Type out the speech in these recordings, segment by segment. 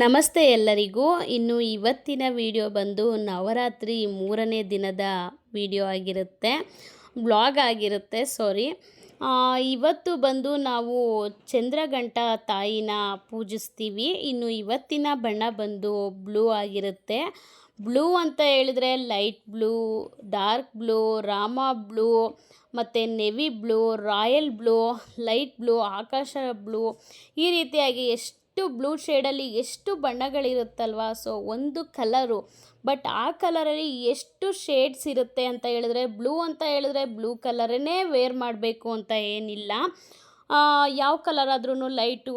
ನಮಸ್ತೆ ಎಲ್ಲರಿಗೂ. ಇನ್ನು ಇವತ್ತಿನ ವಿಡಿಯೋ ಬಂದು ನವರಾತ್ರಿ ಮೂರನೇ ದಿನದ ವಿಡಿಯೋ ಆಗಿರುತ್ತೆ. ಬ್ಲಾಗ್ ಆಗಿರುತ್ತೆ ಸಾರಿ ಇವತ್ತು ಬಂದು ನಾವು ಚಂದ್ರಗಂಟ ತಾಯಿನ ಪೂಜಿಸ್ತೀವಿ. ಇನ್ನು ಇವತ್ತಿನ ಬಣ್ಣ ಬಂದು ಬ್ಲೂ ಆಗಿರುತ್ತೆ. ಬ್ಲೂ ಅಂತ ಹೇಳಿದ್ರೆ ಲೈಟ್ ಬ್ಲೂ, ಡಾರ್ಕ್ ಬ್ಲೂ, ರಾಮ ಬ್ಲೂ, ಮತ್ತು navy blue, royal blue, light blue, ಆಕಾಶ ಬ್ಲೂ, ಈ ರೀತಿಯಾಗಿ ಎಷ್ಟು ಬ್ಲೂ ಶೇಡಲ್ಲಿ ಎಷ್ಟು ಬಣ್ಣಗಳಿರುತ್ತಲ್ವ? ಸೊ, ಒಂದು ಕಲರು. ಬಟ್ ಆ ಕಲರಲ್ಲಿ ಎಷ್ಟು ಶೇಡ್ಸ್ ಇರುತ್ತೆ ಅಂತ ಹೇಳಿದ್ರೆ, ಬ್ಲೂ ಅಂತ ಹೇಳಿದ್ರೆ ಬ್ಲೂ ಕಲರನ್ನೇ ವೇರ್ ಮಾಡಬೇಕು ಅಂತ ಏನಿಲ್ಲ. ಯಾವ ಕಲರ್ ಆದ್ರೂ ಲೈಟು,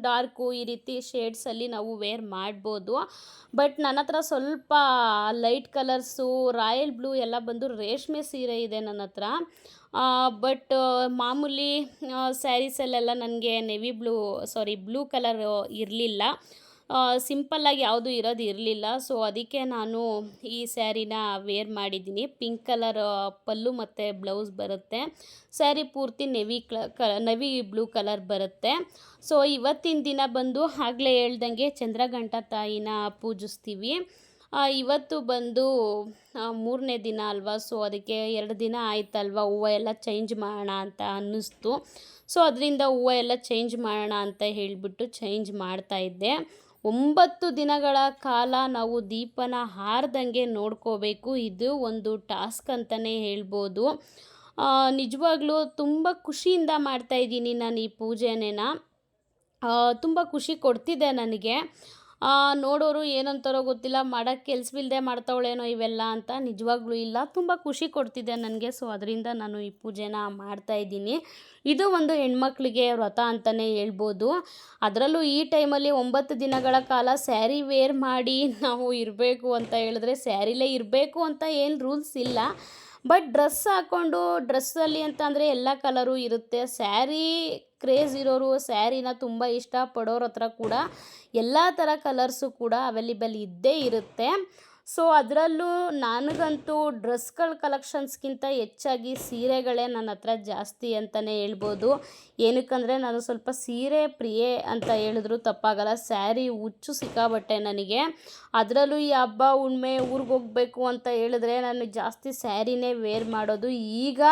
ಡಾರ್ಕು ಈ ರೀತಿ ಶೇಡ್ಸಲ್ಲಿ ನಾವು ವೇರ್ ಮಾಡ್ಬೋದು. ಬಟ್ ನನ್ನ ಹತ್ರ ಸ್ವಲ್ಪ ಲೈಟ್ ಕಲರ್ಸು, ರಾಯಲ್ ಬ್ಲೂ ಎಲ್ಲ ಬಂದು ರೇಷ್ಮೆ ಸೀರೆ ಇದೆ ನನ್ನ ಹತ್ರ. ಬಟ್ ಮಾಮೂಲಿ ಸ್ಯಾರೀಸಲ್ಲೆಲ್ಲ ನನಗೆ navy blue sari blue colour ಇರಲಿಲ್ಲ. ಸಿಂಪಲ್ಲಾಗಿ ಯಾವುದು ಇರೋದು ಇರಲಿಲ್ಲ. ಸೊ ಅದಕ್ಕೆ ನಾನು ಈ ಸ್ಯಾರಿನ ವೇರ್ ಮಾಡಿದ್ದೀನಿ. ಪಿಂಕ್ ಕಲರ್ ಪಲ್ಲು ಮತ್ತು ಬ್ಲೌಸ್ ಬರುತ್ತೆ. ಸ್ಯಾರಿ ಪೂರ್ತಿ ನೆವಿ ಕ ನವಿ ಬ್ಲೂ ಕಲರ್ ಬರುತ್ತೆ. ಸೊ ಇವತ್ತಿನ ದಿನ ಬಂದು ಆಗಲೇ ಹೇಳ್ದಂಗೆ ಚಂದ್ರಗಂಟ ತಾಯಿನ ಪೂಜಿಸ್ತೀವಿ. ಇವತ್ತು ಬಂದು ಮೂರನೇ ದಿನ ಅಲ್ವಾ? ಸೊ ಅದಕ್ಕೆ ಎರಡು ದಿನ ಆಯ್ತಲ್ವ? ಹೂವು ಎಲ್ಲ ಚೇಂಜ್ ಮಾಡೋಣ ಅಂತ ಅನ್ನಿಸ್ತು. ಸೊ ಅದರಿಂದ ಹೂವು ಎಲ್ಲ ಚೇಂಜ್ ಮಾಡೋಣ ಅಂತ ಹೇಳಿಬಿಟ್ಟು ಚೇಂಜ್ ಮಾಡ್ತಾಯಿದ್ದೆ ಒಂಬತ್ತು ದಿನಗಳ ಕಾಲ ನಾವು ದೀಪನ ಹಾರ್ದಂಗೆ ನೋಡ್ಕೋಬೇಕು. ಇದು ಒಂದು ಟಾಸ್ಕ್ ಅಂತಲೇ ಹೇಳ್ಬೋದು. ನಿಜವಾಗ್ಲೂ ತುಂಬ ಖುಷಿಯಿಂದ ಮಾಡ್ತಾಯಿದ್ದೀನಿ ನಾನು ಈ ಪೂಜೆನೇನ. ತುಂಬ ಖುಷಿ ಕೊಡ್ತಿದೆ ನನಗೆ. ನೋಡೋರು ಏನಂತಾರೋ ಗೊತ್ತಿಲ್ಲ. ಮಾಡೋಕ್ಕೆ ಕೆಲ್ಸವಿಲ್ಲದೆ ಮಾಡ್ತಾವಳೇನೋ ಇವೆಲ್ಲ ಅಂತ ನಿಜವಾಗ್ಲೂ ಇಲ್ಲ. ತುಂಬ ಖುಷಿ ಕೊಡ್ತಿದೆ ನನಗೆ. ಸೊ ಅದರಿಂದ ನಾನು ಈ ಪೂಜೆನ ಮಾಡ್ತಾಯಿದ್ದೀನಿ ಇದು ಒಂದು ಹೆಣ್ಮಕ್ಳಿಗೆ ವ್ರತ ಅಂತಲೇ ಹೇಳ್ಬೋದು. ಅದರಲ್ಲೂ ಈ ಟೈಮಲ್ಲಿ ಒಂಬತ್ತು ದಿನಗಳ ಕಾಲ ಸ್ಯಾರಿ ವೇರ್ ಮಾಡಿ ನಾವು ಇರಬೇಕು ಅಂತ ಹೇಳಿದ್ರೆ ಸ್ಯಾರಿಲೇ ಇರಬೇಕು ಅಂತ ಏನು ರೂಲ್ಸ್ ಇಲ್ಲ. ಬಟ್ ಡ್ರೆಸ್ ಹಾಕ್ಕೊಂಡು ಡ್ರೆಸ್ಸಲ್ಲಿ ಅಂತ ಅಂದರೆ ಎಲ್ಲ ಕಲರು ಇರುತ್ತೆ. ಸ್ಯಾರಿ ಕ್ರೇಜ್ ಇರೋರು ಸ್ಯಾರಿನ ತುಂಬ ಇಷ್ಟಪಡೋರ ಹತ್ರ ಕೂಡ ಎಲ್ಲ ಥರ ಕಲರ್ಸು ಕೂಡ ಅವೈಲೇಬಲ್ ಇದ್ದೇ ಇರುತ್ತೆ. ಸೊ ಅದರಲ್ಲೂ ನನಗಂತೂ ಡ್ರೆಸ್ಗಳ ಕಲೆಕ್ಷನ್ಸ್ಗಿಂತ ಹೆಚ್ಚಾಗಿ ಸೀರೆಗಳೇ ನನ್ನ ಹತ್ರ ಜಾಸ್ತಿ ಅಂತಲೇ ಹೇಳ್ಬೋದು. ಏನಕ್ಕಂದರೆ ನಾನು ಸ್ವಲ್ಪ ಸೀರೆ ಪ್ರಿಯೆ ಅಂತ ಹೇಳಿದ್ರು ತಪ್ಪಾಗಲ್ಲ. ಸ್ಯಾರಿ ಹುಚ್ಚು ಸಿಕ್ಕಾಬಟ್ಟೆ ನನಗೆ. ಅದರಲ್ಲೂ ಈ ಹಬ್ಬ, ಹುಣ್ಮೆ, ಊರಿಗೆ ಹೋಗಬೇಕು ಅಂತ ಹೇಳಿದ್ರೆ ನಾನು ಜಾಸ್ತಿ ಸ್ಯಾರಿನೇ ವೇರ್ ಮಾಡೋದು. ಈಗ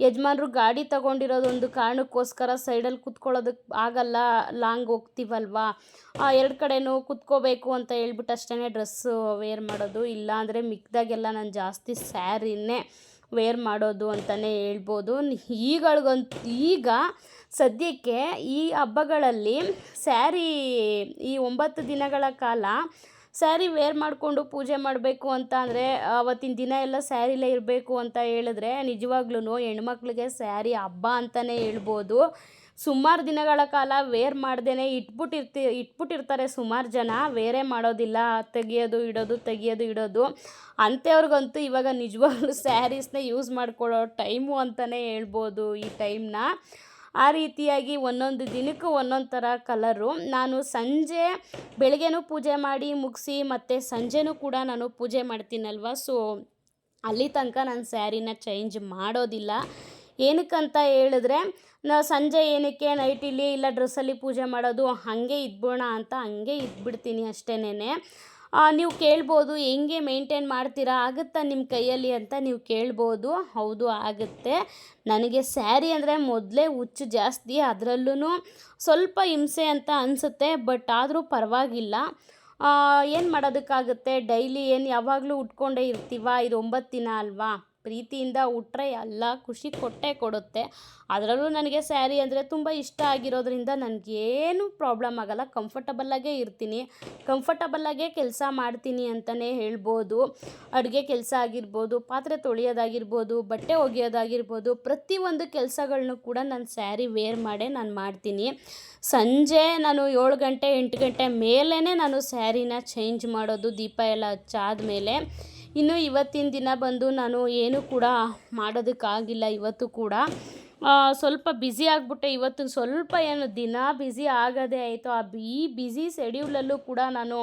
ಯಜಮಾನ್ರು ಗಾಡಿ ತಗೊಂಡಿರೋದೊಂದು ಕಾರಣಕ್ಕೋಸ್ಕರ ಸೈಡಲ್ಲಿ ಕುತ್ಕೊಳ್ಳೋದಕ್ಕೆ ಆಗಲ್ಲ, ಲಾಂಗ್ ಹೋಗ್ತೀವಲ್ವಾ? ಎರಡು ಕಡೆನೂ ಕುತ್ಕೋಬೇಕು ಅಂತ ಹೇಳ್ಬಿಟ್ಟು ಅಷ್ಟೇ ಡ್ರೆಸ್ಸು ವೇರ್ ಮಾಡೋದು. ಇಲ್ಲ ಅಂದರೆ ಮಿಕ್ದಾಗೆಲ್ಲ ನಾನು ಜಾಸ್ತಿ ಸ್ಯಾರಿನೇ ವೇರ್ ಮಾಡೋದು ಅಂತಲೇ ಹೇಳ್ಬೋದು. ಈಗಳಿಗಂತ ಈಗ ಸದ್ಯಕ್ಕೆ ಈ ಹಬ್ಬಗಳಲ್ಲಿ ಸ್ಯಾರಿ ಈ ಒಂಬತ್ತು ದಿನಗಳ ಕಾಲ ಸ್ಯಾರಿ ವೇರ್ ಮಾಡಿಕೊಂಡು ಪೂಜೆ ಮಾಡಬೇಕು ಅಂತ ಅಂದರೆ ಅವತ್ತಿನ ದಿನ ಎಲ್ಲ ಸ್ಯಾರಿಲೇ ಇರಬೇಕು ಅಂತ ಹೇಳಿದ್ರೆ ನಿಜವಾಗ್ಲೂ ಹೆಣ್ಮಕ್ಳಿಗೆ ಸ್ಯಾರಿ ಹಬ್ಬ ಅಂತಲೇ ಹೇಳ್ಬೋದು. ಸುಮಾರು ದಿನಗಳ ಕಾಲ ವೇರ್ ಮಾಡ್ದೇ ಇಟ್ಬಿಟ್ಟಿರ್ತಿ, ಇಟ್ಬಿಟ್ಟಿರ್ತಾರೆ ಸುಮಾರು ಜನ. ವೇರೆ ಮಾಡೋದಿಲ್ಲ, ತೆಗಿಯೋದು, ಇಡೋದು ತೆಗಿಯೋದು, ಇಡೋದು. ಅಂಥವ್ರಿಗಂತೂ ಇವಾಗ ನಿಜವಾಗ್ಲೂ ಸ್ಯಾರೀಸ್ನ ಯೂಸ್ ಮಾಡ್ಕೊಳ್ಳೋ ಟೈಮು ಅಂತಲೇ ಹೇಳ್ಬೋದು ಈ ಟೈಮ್ನ. ಆ ರೀತಿಯಾಗಿ ಒಂದೊಂದು ದಿನಕ್ಕೂ ಒಂದೊಂದು ಥರ ಕಲರು. ನಾನು ಸಂಜೆ ಬೆಳಗ್ಗೆನೂ ಪೂಜೆ ಮಾಡಿ ಮುಗಿಸಿ ಮತ್ತು ಸಂಜೆನೂ ಕೂಡ ನಾನು ಪೂಜೆ ಮಾಡ್ತೀನಲ್ವ? ಸೊ, ಅಲ್ಲಿ ತನಕ ನಾನು ಸ್ಯಾರಿನ ಚೇಂಜ್ ಮಾಡೋದಿಲ್ಲ. ಏನಕ್ಕಂತ ಹೇಳಿದ್ರೆ, ನಾ ಸಂಜೆ ಏನಕ್ಕೆ ನೈಟಿಲಿ ಇಲ್ಲ ಡ್ರೆಸ್ಸಲ್ಲಿ ಪೂಜೆ ಮಾಡೋದು, ಹಾಗೆ ಇದ್ಬೋಣ ಅಂತ ಹಂಗೆ ಇದ್ಬಿಡ್ತೀನಿ ಅಷ್ಟೇನೆ ನೀವು ಕೇಳ್ಬೋದು, ಹೆಂಗೆ ಮೇಂಟೈನ್ ಮಾಡ್ತೀರಾ, ಆಗುತ್ತಾ ನಿಮ್ಮ ಕೈಯಲ್ಲಿ ಅಂತ ನೀವು ಕೇಳ್ಬೋದು. ಹೌದು, ಆಗುತ್ತೆ. ನನಗೆ ಸ್ಯಾರಿ ಅಂದರೆ ಮೊದಲೇ ಹುಚ್ಚು ಜಾಸ್ತಿ ಅದರಲ್ಲೂ ಸ್ವಲ್ಪ ಹಿಂಸೆ ಅಂತ ಅನಿಸುತ್ತೆ, ಬಟ್ ಆದರೂ ಪರವಾಗಿಲ್ಲ. ಏನು ಮಾಡೋದಕ್ಕಾಗುತ್ತೆ? ಡೈಲಿ ಏನು ಯಾವಾಗಲೂ ಉಟ್ಕೊಂಡೇ ಇರ್ತೀವ? ಇದು ಒಂಬತ್ತು ದಿನ ಅಲ್ವಾ? ಪ್ರೀತಿಯಿಂದ ಉಟ್ಟರೆ ಎಲ್ಲ ಖುಷಿ ಕೊಟ್ಟೇ ಕೊಡುತ್ತೆ. ಅದರಲ್ಲೂ ನನಗೆ ಸ್ಯಾರಿ ಅಂದರೆ ತುಂಬ ಇಷ್ಟ ಆಗಿರೋದ್ರಿಂದ ನನಗೇನು ಪ್ರಾಬ್ಲಮ್ ಆಗೋಲ್ಲ. ಕಂಫರ್ಟಬಲ್ಲಾಗೇ ಇರ್ತೀನಿ. ಕಂಫರ್ಟಬಲ್ಲಾಗೇ ಕೆಲಸ ಮಾಡ್ತೀನಿ ಅಂತಲೇ ಹೇಳ್ಬೋದು. ಅಡುಗೆ ಕೆಲಸ ಆಗಿರ್ಬೋದು, ಪಾತ್ರೆ ತೊಳೆಯೋದಾಗಿರ್ಬೋದು, ಬಟ್ಟೆ ಒಗೆಯೋದಾಗಿರ್ಬೋದು, ಪ್ರತಿಯೊಂದು ಕೆಲಸಗಳನ್ನೂ ಕೂಡ ನಾನು ಸ್ಯಾರಿ ವೇರ್ ಮಾಡೇ ನಾನು ಮಾಡ್ತೀನಿ. ಸಂಜೆ ನಾನು ಏಳು ಗಂಟೆ ಎಂಟು ಗಂಟೆ ಮೇಲೇ ನಾನು ಸ್ಯಾರಿನ ಚೇಂಜ್ ಮಾಡೋದು ದೀಪ ಎಲ್ಲ ಹಚ್ಚಾದ ಮೇಲೆ ಇನ್ನು ಇವತ್ತಿನ ದಿನ ಬಂದು ನಾನು ಏನು ಕೂಡ ಮಾಡೋದಕ್ಕಾಗಿಲ್ಲ ಇವತ್ತು ಕೂಡ. ಸ್ವಲ್ಪ ಬ್ಯುಸಿ ಆಗಿಬಿಟ್ಟೆ. ಇವತ್ತು ಸ್ವಲ್ಪ ಏನು ದಿನ ಬ್ಯುಸಿ ಆಗೋದೇ ಆಯಿತು. ಆ ಈ ಬ್ಯುಸಿ ಶೆಡ್ಯೂಲಲ್ಲೂ ಕೂಡ ನಾನು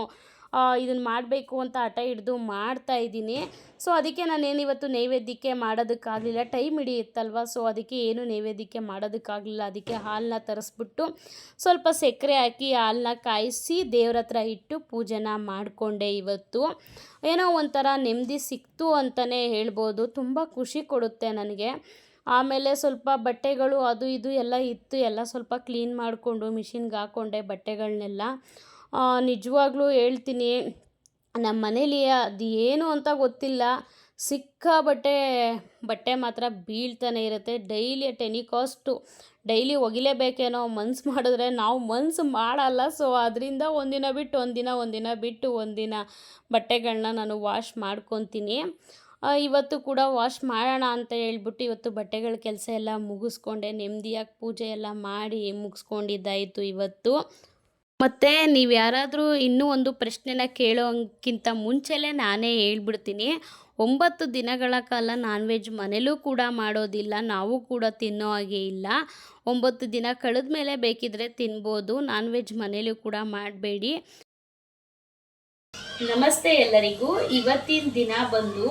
ಇದನ್ನು ಮಾಡಬೇಕು ಅಂತ ಹಠ ಹಿಡಿದು ಮಾಡ್ತಾ ಇದ್ದೀನಿ. ಸೊ ಅದಕ್ಕೆ ನಾನೇನು ಇವತ್ತು ನೈವೇದ್ಯಕ್ಕೆ ಮಾಡೋದಕ್ಕಾಗಲಿಲ್ಲ. ಟೈಮ್ ಹಿಡಿಯುತ್ತಲ್ವ? ಸೊ ಅದಕ್ಕೆ ಏನು ನೈವೇದ್ಯಕ್ಕೆ ಮಾಡೋದಕ್ಕಾಗಲಿಲ್ಲ. ಅದಕ್ಕೆ ಹಾಲನ್ನ ತರಿಸ್ಬಿಟ್ಟು ಸ್ವಲ್ಪ ಸಕ್ಕರೆ ಹಾಕಿ ಹಾಲನ್ನ ಕಾಯಿಸಿ ದೇವ್ರ ಹತ್ರ ಇಟ್ಟು ಪೂಜೆನ ಮಾಡಿಕೊಂಡೆ ಇವತ್ತು. ಏನೋ ಒಂಥರ ನೆಮ್ಮದಿ ಸಿಕ್ತು ಅಂತಲೇ ಹೇಳ್ಬೋದು. ತುಂಬ ಖುಷಿ ಕೊಡುತ್ತೆ ನನಗೆ. ಆಮೇಲೆ ಸ್ವಲ್ಪ ಬಟ್ಟೆಗಳು ಅದು ಇದು ಎಲ್ಲ ಇತ್ತು. ಎಲ್ಲ ಸ್ವಲ್ಪ ಕ್ಲೀನ್ ಮಾಡಿಕೊಂಡು ಮಿಷಿನ್ಗೆ ಹಾಕ್ಕೊಂಡೆ ಬಟ್ಟೆಗಳನ್ನೆಲ್ಲ ನಿಜವಾಗ್ಲೂ ಹೇಳ್ತೀನಿ ನಮ್ಮ ಮನೇಲಿ ಅದು ಏನು ಅಂತ ಗೊತ್ತಿಲ್ಲ. ಸಿಕ್ಕ ಬಟ್ಟೆ ಮಾತ್ರ ಬೀಳ್ತಾನೆ ಇರುತ್ತೆ. ಡೈಲಿ ಟೆನಿಕಾಸ್ಟು ಡೈಲಿ ಒಗಿಲೇಬೇಕೇನೋ ಮನ್ಸು ಮಾಡಿದ್ರೆ ನಾವು ಮನ್ಸು ಮಾಡಲ್ಲ. ಸೊ, ಅದರಿಂದ ಒಂದಿನ ಬಿಟ್ಟು ಒಂದಿನ ಒಂದಿನ ಬಿಟ್ಟು ಒಂದಿನ ಬಟ್ಟೆಗಳನ್ನ ನಾನು ವಾಶ್ ಮಾಡ್ಕೊತೀನಿ. ಇವತ್ತು ಕೂಡ ವಾಶ್ ಮಾಡೋಣ ಅಂತ ಹೇಳ್ಬಿಟ್ಟು ಇವತ್ತು ಬಟ್ಟೆಗಳ ಕೆಲಸ ಎಲ್ಲ ಮುಗಿಸ್ಕೊಂಡೆ. ನೆಮ್ಮದಿಯಾಗಿ ಪೂಜೆ ಎಲ್ಲ ಮಾಡಿ ಮುಗಿಸ್ಕೊಂಡಿದ್ದಾಯಿತು ಇವತ್ತು. ಮತ್ತು ನೀವು ಯಾರಾದರೂ ಇನ್ನೂ ಒಂದು ಪ್ರಶ್ನೆನ ಕೇಳೋಕ್ಕಿಂತ ಮುಂಚೆಲೇ ನಾನೇ ಹೇಳ್ಬಿಡ್ತೀನಿ. ಒಂಬತ್ತು ದಿನಗಳ ಕಾಲ ನಾನ್ ವೆಜ್ ಮನೇಲೂ ಕೂಡ ಮಾಡೋದಿಲ್ಲ, ನಾವು ಕೂಡ ತಿನ್ನೋ ಹಾಗೆ ಇಲ್ಲ. ಒಂಬತ್ತು ದಿನ ಕಳೆದ ಮೇಲೆ ಬೇಕಿದ್ರೆ ತಿನ್ಬೋದು, ನಾನ್ ವೆಜ್ ಮನೇಲೂ ಕೂಡ ಮಾಡಬೇಡಿ. ನಮಸ್ತೆ ಎಲ್ಲರಿಗೂ. ಇವತ್ತಿನ ದಿನ ಬಂದು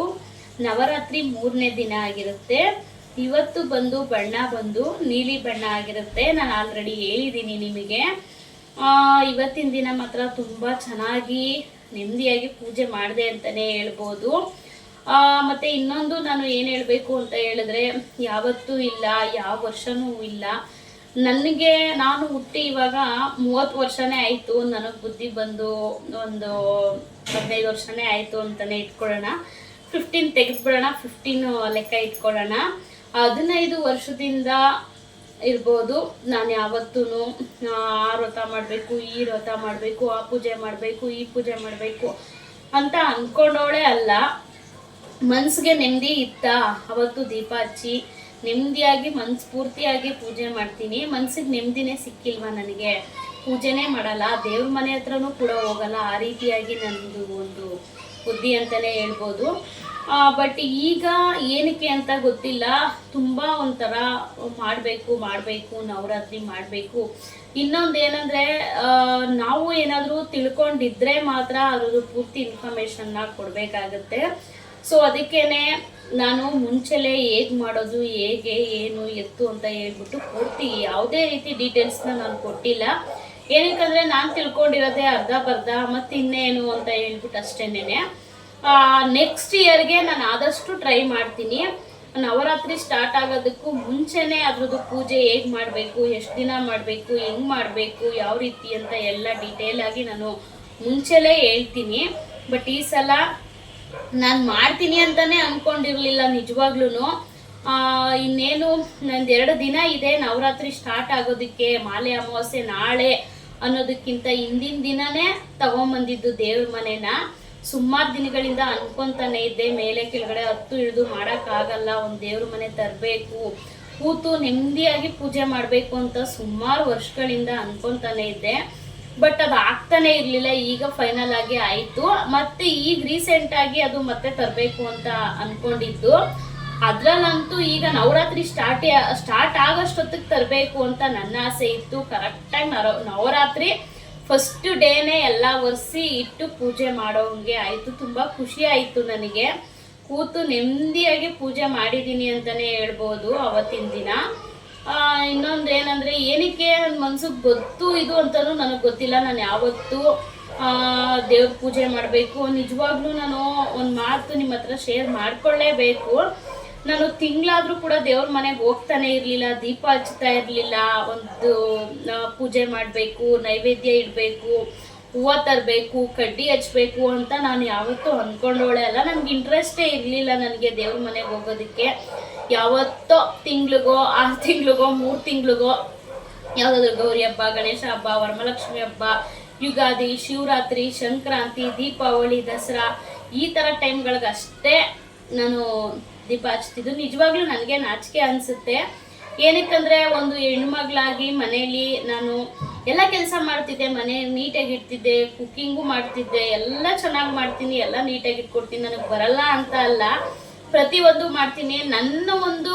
ನವರಾತ್ರಿ ಮೂರನೇ ದಿನ ಆಗಿರುತ್ತೆ. ಇವತ್ತು ಬಂದು ಬಣ್ಣ ಬಂದು ನೀಲಿ ಬಣ್ಣ ಆಗಿರುತ್ತೆ. ನಾನು ಆಲ್ರೆಡಿ ಹೇಳಿದ್ದೀನಿ ನಿಮಗೆ. ಇವತ್ತಿನ ದಿನ ಮಾತ್ರ ತುಂಬ ಚೆನ್ನಾಗಿ ನೆಮ್ಮದಿಯಾಗಿ ಪೂಜೆ ಮಾಡಿದೆ ಅಂತಲೇ ಹೇಳ್ಬೋದು. ಮತ್ತೆ ಇನ್ನೊಂದು ನಾನು ಏನು ಹೇಳಬೇಕು ಅಂತ ಹೇಳಿದ್ರೆ, ಯಾವತ್ತೂ ಇಲ್ಲ, ಯಾವ ವರ್ಷನೂ ಇಲ್ಲ. ನನಗೆ ನಾನು ಹುಟ್ಟಿ ಇವಾಗ ಮೂವತ್ತು ವರ್ಷನೇ ಆಯಿತು, ನನಗೆ ಬುದ್ಧಿ ಬಂದು ಒಂದು ಹದಿನೈದು ವರ್ಷನೇ ಆಯಿತು ಅಂತಲೇ ಇಟ್ಕೊಳ್ಳೋಣ. ಫಿಫ್ಟೀನ್ ತೆಗೆದ್ಬಿಡೋಣ ಫಿಫ್ಟೀನ್ ಲೆಕ್ಕ ಇಟ್ಕೊಳ್ಳೋಣ. ಹದಿನೈದು ವರ್ಷದಿಂದ ಇರ್ಬೋದು. ನಾನು ಯಾವತ್ತೂ ಆ ವ್ರತ ಮಾಡಬೇಕು, ಈ ವ್ರತ ಮಾಡಬೇಕು, ಆ ಪೂಜೆ ಮಾಡಬೇಕು, ಈ ಪೂಜೆ ಮಾಡಬೇಕು ಅಂತ ಅಂದ್ಕೊಂಡವಳೆ ಅಲ್ಲ. ಮನ್ಸಿಗೆ ನೆಮ್ಮದಿ ಇತ್ತ? ಅವತ್ತು ದೀಪ ಹಚ್ಚಿ ನೆಮ್ಮದಿಯಾಗಿ ಮನಸ್ಫೂರ್ತಿಯಾಗಿ ಪೂಜೆ ಮಾಡ್ತೀನಿ. ಮನ್ಸಿಗೆ ನೆಮ್ಮದಿನೇ ಸಿಕ್ಕಿಲ್ವಾ ನನಗೆ? ಪೂಜೆನೇ ಮಾಡಲ್ಲ. ದೇವ್ರ ಮನೆ ಹತ್ರನೂ ಕೂಡ ಹೋಗಲ್ಲ. ಆ ರೀತಿಯಾಗಿ ನಂದು ಒಂದು ಬುದ್ಧಿ ಅಂತಲೇ ಹೇಳ್ಬೋದು. ಬಟ್ ಈಗ ಏನಕ್ಕೆ ಅಂತ ಗೊತ್ತಿಲ್ಲ. ತುಂಬ ಒಂಥರ ಮಾಡಬೇಕು ಮಾಡಬೇಕು, ನವರಾತ್ರಿ ಮಾಡಬೇಕು. ಇನ್ನೊಂದು ಏನಂದರೆ ನಾವು ಏನಾದರೂ ತಿಳ್ಕೊಂಡಿದ್ರೆ ಮಾತ್ರ ಅದ್ರದ್ದು ಪೂರ್ತಿ ಇನ್ಫಾರ್ಮೇಷನ್ನ ಕೊಡಬೇಕಾಗತ್ತೆ. ಸೊ ಅದಕ್ಕೇನೆ ನಾನು ಮುಂಚೆಲೇ ಹೇಗೆ ಮಾಡೋದು, ಹೇಗೆ, ಏನು, ಎತ್ತು ಅಂತ ಹೇಳ್ಬಿಟ್ಟು ಪೂರ್ತಿ ಯಾವುದೇ ರೀತಿ ಡೀಟೇಲ್ಸ್ನ ನಾನು ಕೊಟ್ಟಿಲ್ಲ. ಏನಕ್ಕಂದರೆ ನಾನು ತಿಳ್ಕೊಂಡಿರೋದೇ ಅರ್ಧ ಬರ್ಧ ಮತ್ತು ಇನ್ನೇನು ಅಂತ ಹೇಳ್ಬಿಟ್ಟು ಅಷ್ಟೇನೆ ನೆಕ್ಸ್ಟ್ ಇಯರ್ಗೆ ನಾನು ಆದಷ್ಟು ಟ್ರೈ ಮಾಡ್ತೀನಿ. ನವರಾತ್ರಿ ಸ್ಟಾರ್ಟ್ ಆಗೋದಕ್ಕೂ ಮುಂಚೆನೇ ಅದ್ರದ್ದು ಪೂಜೆ ಹೇಗೆ ಮಾಡಬೇಕು, ಎಷ್ಟು ದಿನ ಮಾಡಬೇಕು, ಹೆಂಗೆ ಮಾಡಬೇಕು, ಯಾವ ರೀತಿ ಅಂತ ಎಲ್ಲ ಡೀಟೇಲ್ ಆಗಿ ನಾನು ಮುಂಚೆಲೇ ಹೇಳ್ತೀನಿ. ಬಟ್ ಈ ಸಲ ನಾನು ಮಾಡ್ತೀನಿ ಅಂತಾನೆ ಅಂದ್ಕೊಂಡಿರಲಿಲ್ಲ ನಿಜವಾಗ್ಲೂ ಇನ್ನೇನು ನಂದು ಎರಡು ದಿನ ಇದೆ ನವರಾತ್ರಿ ಸ್ಟಾರ್ಟ್ ಆಗೋದಕ್ಕೆ, ಮಾಲೆ ಅಮಾವಾಸ್ಯೆ ನಾಳೆ ಅನ್ನೋದಕ್ಕಿಂತ ಹಿಂದಿನ ದಿನನೇ ತಗೊಂಬಂದಿದ್ದು ದೇವ್ರ ಮನೆನ. ಸುಮಾರು ದಿನಗಳಿಂದ ಅನ್ಕೊಂತಾನೆ ಇದ್ದೆ, ಮೇಲೆ ಕೆಳಗಡೆ ಹತ್ತು ಇಳಿದು ಮಾಡೋಕ್ಕಾಗಲ್ಲ, ಒಂದು ದೇವ್ರ ಮನೆ ತರಬೇಕು, ಕೂತು ನೆಮ್ಮದಿಯಾಗಿ ಪೂಜೆ ಮಾಡಬೇಕು ಅಂತ ಸುಮಾರು ವರ್ಷಗಳಿಂದ ಅನ್ಕೊಂತಾನೆ ಇದ್ದೆ. ಬಟ್ ಅದು ಆಗ್ತಾನೆ ಇರಲಿಲ್ಲ, ಈಗ ಫೈನಲ್ ಆಗಿ ಆಯಿತು. ಮತ್ತೆ ಈಗ ರೀಸೆಂಟ್ ಆಗಿ ಅದು ಮತ್ತೆ ತರಬೇಕು ಅಂತ ಅನ್ಕೊಂಡಿದ್ದು. ಅದ್ರಲ್ಲಂತೂ ಈಗ ನವರಾತ್ರಿ ಸ್ಟಾರ್ಟ್ ಸ್ಟಾರ್ಟ್ ಆಗೋಷ್ಟೊತ್ತಿಗೆ ತರಬೇಕು ಅಂತ ನನ್ನ ಆಸೆ ಇತ್ತು. ಕರೆಕ್ಟಾಗಿ ನವರಾತ್ರಿ ಫಸ್ಟ್ ಡೇನೇ ಎಲ್ಲ ಒರೆಸಿ ಇಟ್ಟು ಪೂಜೆ ಮಾಡೋಂಗೆ ಆಯಿತು. ತುಂಬ ಖುಷಿ ಆಯಿತು ನನಗೆ. ಕೂತು ನೆಮ್ಮದಿಯಾಗಿ ಪೂಜೆ ಮಾಡಿದ್ದೀನಿ ಅಂತಲೇ ಹೇಳ್ಬೋದು ಅವತ್ತಿನ ದಿನ. ಇನ್ನೊಂದು ಏನಂದರೆ ಏನಕ್ಕೆ ನನ್ನ ಮನ್ಸಿಗೆ ಗೊತ್ತು ಇದು ಅಂತಲೂ ನನಗೆ ಗೊತ್ತಿಲ್ಲ. ನಾನು ಯಾವತ್ತೂ ದೇವ್ರ ಪೂಜೆ ಮಾಡಬೇಕು. ನಿಜವಾಗ್ಲೂ ನಾನು ಒಂದು ಮಾತು ನಿಮ್ಮ ಹತ್ರ ಶೇರ್ ಮಾಡ್ಕೊಳ್ಳೇಬೇಕು. ನಾನು ತಿಂಗಳಾದರೂ ಕೂಡ ದೇವ್ರ ಮನೆಗೆ ಹೋಗ್ತಾನೆ ಇರಲಿಲ್ಲ, ದೀಪ ಹಚ್ತಾ ಇರಲಿಲ್ಲ, ಒಂದು ಪೂಜೆ ಮಾಡಬೇಕು, ನೈವೇದ್ಯ ಇಡಬೇಕು, ಹೂವ ತರಬೇಕು, ಕಡ್ಡಿ ಹಚ್ಬೇಕು ಅಂತ ನಾನು ಯಾವತ್ತೂ ಅಂದ್ಕೊಂಡೋಳೆ ಅಲ್ಲ. ನನಗೆ ಇಂಟ್ರೆಸ್ಟೇ ಇರಲಿಲ್ಲ ನನಗೆ ದೇವ್ರ ಮನೆಗೆ ಹೋಗೋದಕ್ಕೆ. ಯಾವತ್ತೋ ತಿಂಗ್ಳಿಗೋ, ಆರು ತಿಂಗ್ಳಿಗೋ, ಮೂರು ತಿಂಗ್ಳಿಗೋ, ಯಾವುದಾದ್ರು ಗೌರಿ ಹಬ್ಬ, ಗಣೇಶ ಹಬ್ಬ ವರಮಲಕ್ಷ್ಮಿ ಹಬ್ಬ, ಯುಗಾದಿ, ಶಿವರಾತ್ರಿ, ಸಂಕ್ರಾಂತಿ, ದೀಪಾವಳಿ, ದಸರಾ, ಈ ಥರ ಟೈಮ್ಗಳಿಗಷ್ಟೇ ನಾನು ದೀಪ ಹಚ್ತಿದ್ದು ನಿಜವಾಗ್ಲೂ ನನಗೆ ನಾಚಿಕೆ ಅನಿಸುತ್ತೆ. ಏನಕ್ಕಂದರೆ ಒಂದು ಹೆಣ್ಮಗಳಾಗಿ ಮನೇಲಿ ನಾನು ಎಲ್ಲ ಕೆಲಸ ಮಾಡ್ತಿದ್ದೆ. ಮನೆ ನೀಟಾಗಿ ಇಡ್ತಿದ್ದೆ, ಕುಕ್ಕಿಂಗು ಮಾಡ್ತಿದ್ದೆ. ಎಲ್ಲ ಚೆನ್ನಾಗಿ ಮಾಡ್ತೀನಿ. ಎಲ್ಲ ನೀಟಾಗಿ ಇಟ್ಕೊಡ್ತೀನಿ. ನನಗೆ ಬರಲ್ಲ ಅಂತ ಅಲ್ಲ. ಪ್ರತಿಯೊಂದು ಮಾಡ್ತೀನಿ. ನನ್ನ ಒಂದು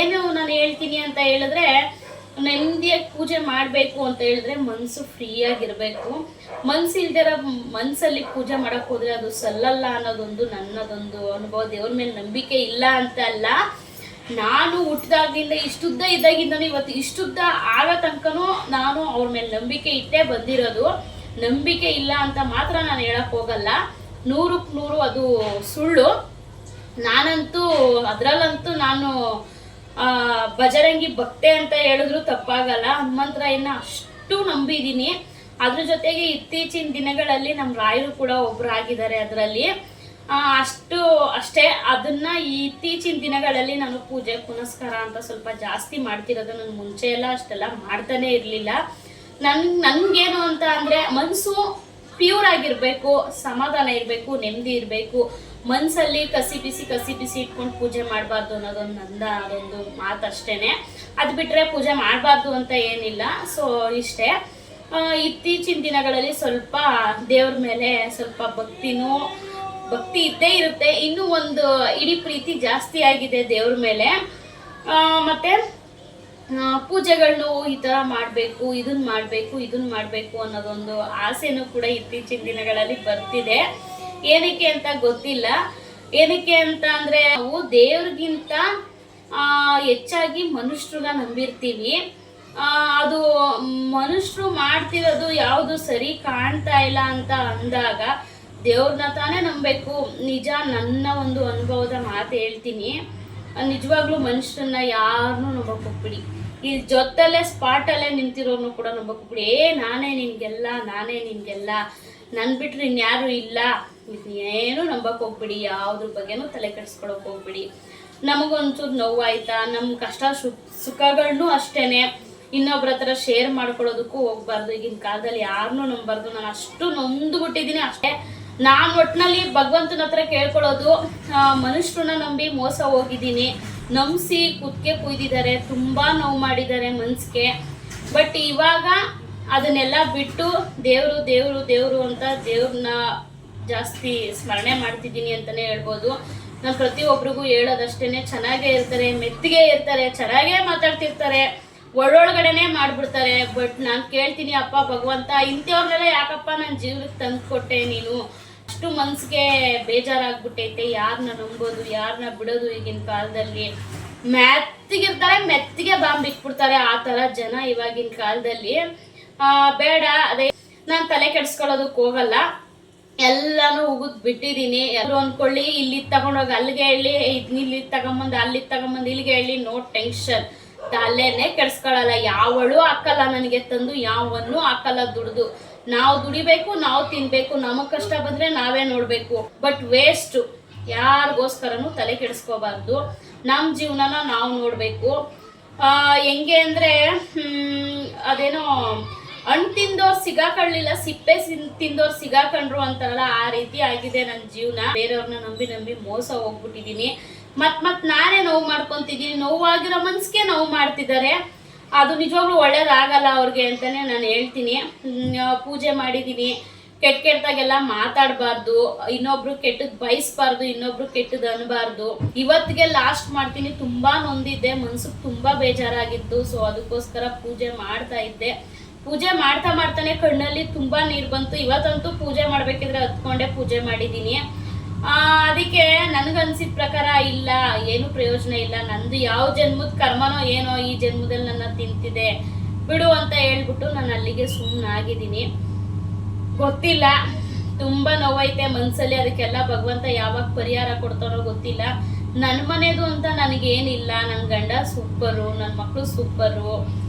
ಏನು ನಾನು ಹೇಳ್ತೀನಿ ಅಂತ ಹೇಳಿದ್ರೆ ನೆಮ್ಮದಿಯಾಗಿ ಪೂಜೆ ಮಾಡಬೇಕು ಅಂತ ಹೇಳಿದ್ರೆ ಮನಸ್ಸು ಫ್ರೀಯಾಗಿರಬೇಕು. ಮನ್ಸು ಇಲ್ದಿರ ಮನಸ್ಸಲ್ಲಿ ಪೂಜೆ ಮಾಡಕ್ ಹೋದ್ರೆ ಅದು ಸಲ್ಲಲ್ಲ ಅನ್ನೋದೊಂದು ನನ್ನದೊಂದು ಅನುಭವ. ದೇವ್ರ ಮೇಲೆ ನಂಬಿಕೆ ಇಲ್ಲ ಅಂತ ಅಲ್ಲ. ನಾನು ಹುಟ್ಟಿದಾಗಿಂದ ಇಷ್ಟುದ್ದ ಇದ್ದಾಗಿಂದನೂ ಇವತ್ತು ಇಷ್ಟುದ್ದ ಆಗೋ ತನಕನೂ ನಾನು ಅವ್ರ ಮೇಲೆ ನಂಬಿಕೆ ಇಟ್ಟೇ ಬಂದಿರೋದು. ನಂಬಿಕೆ ಇಲ್ಲ ಅಂತ ಮಾತ್ರ ನಾನು ಹೇಳಕ್ ಹೋಗಲ್ಲ. ನೂರಕ್ಕೆ ನೂರು ಅದು ಸುಳ್ಳು. ನಾನಂತೂ ಅದರಲ್ಲಂತೂ ನಾನು ಬಜರಂಗಿ ಭಕ್ತೆ ಅಂತ ಹೇಳಿದ್ರು ತಪ್ಪಾಗಲ್ಲ. ಹನುಮಂತರಾಯನ ಅಷ್ಟು ನಂಬಿದ್ದೀನಿ ಅದ್ರ ಜೊತೆಗೆ ಇತ್ತೀಚಿನ ದಿನಗಳಲ್ಲಿ ನಮ್ಮ ರಾಯರು ಕೂಡ ಒಬ್ರು ಆಗಿದ್ದಾರೆ ಅದರಲ್ಲಿ. ಅಷ್ಟು ಅಷ್ಟೇ. ಅದನ್ನ ಇತ್ತೀಚಿನ ದಿನಗಳಲ್ಲಿ ನಾನು ಪೂಜೆ, ಪುನಸ್ಕಾರ ಅಂತ ಸ್ವಲ್ಪ ಜಾಸ್ತಿ ಮಾಡ್ತಿರೋದು ನಾನು ಮುಂಚೆ ಎಲ್ಲ ಅಷ್ಟೆಲ್ಲ ಮಾಡ್ತಾನೆ ಇರಲಿಲ್ಲ. ನನ್, ನನ್ಗೇನು ಅಂತ ಅಂದ್ರೆ ಮನಸ್ಸು ಪ್ಯೂರ್ ಆಗಿರ್ಬೇಕು, ಸಮಾಧಾನ ಇರಬೇಕು, ನೆಮ್ಮದಿ ಇರಬೇಕು. ಮನ್ಸಲ್ಲಿ ಕಸಿ ಬಿಸಿ ಕಸಿ ಬಿಸಿ ಇಟ್ಕೊಂಡು ಪೂಜೆ ಮಾಡಬಾರ್ದು ಅನ್ನೋದೊಂದು ನಂದ, ಅದೊಂದು ಮಾತಷ್ಟೇನೆ ಅದು ಬಿಟ್ಟರೆ ಪೂಜೆ ಮಾಡಬಾರ್ದು ಅಂತ ಏನಿಲ್ಲ ಸೊ ಇಷ್ಟೇ. ಇತ್ತೀಚಿನ ದಿನಗಳಲ್ಲಿ ಸ್ವಲ್ಪ ದೇವ್ರ ಮೇಲೆ ಸ್ವಲ್ಪ ಭಕ್ತಿನೂ, ಭಕ್ತಿ ಇದ್ದೇ ಇರುತ್ತೆ. ಇನ್ನೂ ಒಂದು ಇಡೀ ಪ್ರೀತಿ ಜಾಸ್ತಿ ಆಗಿದೆ ದೇವ್ರ ಮೇಲೆ. ಮತ್ತು ಪೂಜೆಗಳನ್ನು ಈ ಥರ ಮಾಡಬೇಕು ಇದನ್ನ ಮಾಡಬೇಕು ಇದನ್ನ ಮಾಡಬೇಕು ಅನ್ನೋದೊಂದು ಆಸೆನೂ ಕೂಡ ಇತ್ತೀಚಿನ ದಿನಗಳಲ್ಲಿ ಬರ್ತಿದೆ. ಏನಕ್ಕೆ ಅಂತ ಗೊತ್ತಿಲ್ಲ. ಏನಕ್ಕೆ ಅಂತ ಅಂದ್ರೆ ನಾವು ದೇವ್ರಿಗಿಂತ ಹೆಚ್ಚಾಗಿ ಮನುಷ್ಯರನ್ನ ನಂಬಿರ್ತೀವಿ. ಅದು ಮನುಷ್ಯರು ಮಾಡ್ತಿರೋದು ಯಾವುದು ಸರಿ ಕಾಣ್ತಾ ಇಲ್ಲ ಅಂತ ಅಂದಾಗ ದೇವ್ರನ್ನ ತಾನೇ ನಂಬಬೇಕು ನಿಜ ನನ್ನ ಒಂದು ಅನುಭವದ ಮಾತು ಹೇಳ್ತೀನಿ. ನಿಜವಾಗ್ಲೂ ಮನುಷ್ಯರನ್ನ ಯಾರನ್ನೂ ನಂಬಕ್ ಹೋಗ್ಬಿಡಿ ಈ ಜೊತ್ತಲ್ಲೇ ಸ್ಪಾಟಲ್ಲೇ ನಿಂತಿರೋನು ಕೂಡ ನಂಬಕ್ ಹೋಗ್ಬಿಡಿ ಏ, ನಾನೇ ನಿನ್ಗೆಲ್ಲ ನಾನೇ ನಿನ್ಗೆಲ್ಲ. ನನ್ ಬಿಟ್ರೆ ಇನ್ಯಾರು ಇಲ್ಲ. ಏನು ನಂಬಕ್ ಹೋಗ್ಬಿಡಿ, ಯಾವ್ದ್ರ ಬಗ್ಗೆನೂ ತಲೆ ಕೆಡ್ಸ್ಕೊಳಕ್ ಹೋಗ್ಬಿಡಿ. ನಮಗೊಂಚೂರು ನೋವಾಯ್ತಾ ನಮ್ಮ ಕಷ್ಟ ಸು ಸುಖಗಳನ್ನೂ ಅಷ್ಟೇನೆ. ಇನ್ನೊಬ್ರ ಹತ್ರ ಶೇರ್ ಮಾಡ್ಕೊಳ್ಳೋದಕ್ಕೂ ಹೋಗ್ಬಾರ್ದು. ಈಗಿನ ಕಾಲದಲ್ಲಿ ಯಾರನ್ನೂ ನಂಬಾರ್ದು. ನಾನು ಅಷ್ಟು ನೊಂದು ಬಿಟ್ಟಿದ್ದೀನಿ ಅಷ್ಟೇ. ನಾನು ಒಟ್ಟಿನಲ್ಲಿ ಭಗವಂತನ ಹತ್ರ ಕೇಳ್ಕೊಳ್ಳೋದು ಮನುಷ್ಯರನ್ನ ನಂಬಿ ಮೋಸ ಹೋಗಿದ್ದೀನಿ ನಂಬಿಸಿ ಕುತ್ಕೆ ಕುಯ್ದಿದ್ದಾರೆ, ತುಂಬಾ ನೋವು ಮಾಡಿದ್ದಾರೆ ಮನ್ಸಿಗೆ. ಬಟ್ ಇವಾಗ ಅದನ್ನೆಲ್ಲ ಬಿಟ್ಟು ದೇವರು ದೇವರು ದೇವರು ಅಂತ ದೇವ್ರನ್ನ ಜಾಸ್ತಿ ಸ್ಮರಣೆ ಮಾಡ್ತಿದ್ದೀನಿ ಅಂತಾನೆ ಹೇಳ್ಬೋದು. ನಾನು ಪ್ರತಿಯೊಬ್ಬರಿಗೂ ಹೇಳೋದಷ್ಟೇ ಚೆನ್ನಾಗೇ ಇರ್ತಾರೆ, ಮೆತ್ತಿಗೆ ಇರ್ತಾರೆ, ಚೆನ್ನಾಗೇ ಮಾತಾಡ್ತಿರ್ತಾರೆ, ಒಳ್ಳೊಳಗಡೆನೆ ಮಾಡ್ಬಿಡ್ತಾರೆ. ಬಟ್ ನಾನು ಕೇಳ್ತೀನಿ, ಅಪ್ಪ, ಭಗವಂತ, ಇಂಥವ್ರನ್ನೆಲ್ಲ ಯಾಕಪ್ಪ ನನ್ನ ಜೀವನಕ್ಕೆ ತಂದು ಕೊಟ್ಟೆ ನೀನು? ಅಷ್ಟು ಮನ್ಸಿಗೆ ಬೇಜಾರಾಗ್ಬಿಟ್ಟೈತೆ. ಯಾರನ್ನ ನಂಬೋದು ಯಾರನ್ನ ಬಿಡೋದು ಈಗಿನ ಕಾಲದಲ್ಲಿ? ಮೆತ್ತಿಗಿರ್ತಾರೆ ಮೆತ್ತಿಗೆ ಬಾಂಬ್ ಇಟ್ಬಿಡ್ತಾರೆ ಆ ಥರ ಜನ ಇವಾಗಿನ ಕಾಲದಲ್ಲಿ. ಬೇಡ, ಅದೇ ನಾನು ತಲೆ ಕೆಡ್ಸ್ಕೊಳ್ಳೋದಕ್ಕೆ ಹೋಗಲ್ಲ. ಎಲ್ಲಾನು ಉಗಿದ್ ಬಿಟ್ಟಿದೀನಿ. ಎಲ್ಲರೂ ಅನ್ಕೊಳ್ಳಿ, ಇಲ್ಲಿ ತಗೊಂಡೋಗಿ ಅಲ್ಲಿಗೆ ಹೇಳಿ ಇಲ್ಲಿ ತಗೊಂಬಂದು ಅಲ್ಲಿ ತಗೊಂಬಂದು, ಇಲ್ಲಿಗೆ ಹೇಳಿ, ನೋ ಟೆನ್ಷನ್. ತಲೆನೆ ಕೆಡ್ಸ್ಕೊಳಲ್ಲ. ಯಾವಳು ಹಾಕಲ್ಲ ನನಗೆ ತಂದು, ಯಾವನ್ನು ಹಾಕಲ್ಲ ದುಡ್ದು. ನಾವು ದುಡಿಬೇಕು, ನಾವು ತಿನ್ಬೇಕು, ನಮಗ್ ಕಷ್ಟ ಬಂದ್ರೆ ನಾವೇ ನೋಡ್ಬೇಕು. But waste. ಯಾರಿಗೋಸ್ಕರನು ತಲೆ ಕೆಡಿಸ್ಕೋಬಾರ್ದು. ನಮ್ಮ ಜೀವನನ ನಾವು ನೋಡ್ಬೇಕು. ಹೆಂಗೆ ಅಂದ್ರೆ ಅದೇನೋ ಹಣ್ಣು ತಿಂದೋರ್ ಸಿಗಾಕೊಳ್ಳಿಲ್ಲ, ಸಿಪ್ಪೆ ತಿಂದೋರ್ ಸಿಗಾಕೊಂಡ್ರು ಅಂತಾರಲ್ಲ ಆ ರೀತಿ ಆಗಿದೆ ನನ್ನ ಜೀವನ. ಬೇರೆಯವ್ರನ್ನ ನಂಬಿ ನಂಬಿ ಮೋಸ ಹೋಗ್ಬಿಟ್ಟಿದೀನಿ ಮತ್ ಮತ್ ನಾನೇ ನೋವು ಮಾಡ್ಕೊಂತಿದ್ದೀನಿ. ನೋವಾಗಿರೋ ಮನ್ಸಿಗೆ ನೋವು ಮಾಡ್ತಿದ್ದಾರೆ. ಅದು ನಿಜವಾಗ್ಲೂ ಒಳ್ಳೇದಾಗಲ್ಲ ಅವ್ರಿಗೆ ಅಂತಾನೆ ನಾನು ಹೇಳ್ತೀನಿ. ಪೂಜೆ ಮಾಡಿದ್ದೀನಿ ಕೆಟ್ಟ ಕೆಟ್ಟದಾಗೆಲ್ಲ ಮಾತಾಡಬಾರ್ದು. ಇನ್ನೊಬ್ರು ಕೆಟ್ಟದ್ ಬಯಸ್ಬಾರ್ದು, ಇನ್ನೊಬ್ರು ಕೆಟ್ಟದ್ ಅನ್ಬಾರ್ದು. ಇವತ್ತಿಗೆ ಲಾಸ್ಟ್ ಮಾಡ್ತೀನಿ. ತುಂಬಾ ನೊಂದಿದ್ದೆ. ಮನ್ಸಿಗೆ ತುಂಬಾ ಬೇಜಾರಾಗಿತ್ತು. ಸೊ ಅದಕ್ಕೋಸ್ಕರ ಪೂಜೆ ಮಾಡ್ತಾ ಇದ್ದೆ. ಪೂಜೆ ಮಾಡ್ತಾ ಮಾಡ್ತಾನೆ ಕಣ್ಣಲ್ಲಿ ತುಂಬಾ ನೀರ್ ಬಂತು. ಇವತ್ತಂತೂ ಪೂಜೆ ಮಾಡ್ಬೇಕಿದ್ರೆ ಹತ್ಕೊಂಡೆ ಪೂಜೆ ಮಾಡಿದ್ದೀನಿ. ಆ, ಅದಕ್ಕೆ ನನ್ಗನ್ಸಿದ ಪ್ರಕಾರ ಇಲ್ಲ ಏನು ಪ್ರಯೋಜನ ಇಲ್ಲ. ನಂದು ಯಾವ ಜನ್ಮದ ಕರ್ಮನೋ ಏನೋ ಈ ಜನ್ಮದಲ್ಲಿ ನನ್ನ ತಿಂತಿದೆ. ಬಿಡು ಅಂತ ಹೇಳ್ಬಿಟ್ಟು ನಾನು ಅಲ್ಲಿಗೆ ಸುಮ್ಮನಾಗಿದ್ದೀನಿ ಗೊತ್ತಿಲ್ಲ. ತುಂಬಾ ನೋವೈತೆ ಮನ್ಸಲ್ಲಿ. ಅದಕ್ಕೆಲ್ಲ ಭಗವಂತ ಯಾವಾಗ ಪರಿಹಾರ ಕೊಡ್ತಾರೋ ಗೊತ್ತಿಲ್ಲ. ನನ್ನ ಮನೆದು ಅಂತ ನನಗೇನಿಲ್ಲ. ನನ್ನ ಗಂಡ ಸೂಪರು ನನ್ನ ಮಕ್ಕಳು ಸೂಪರು.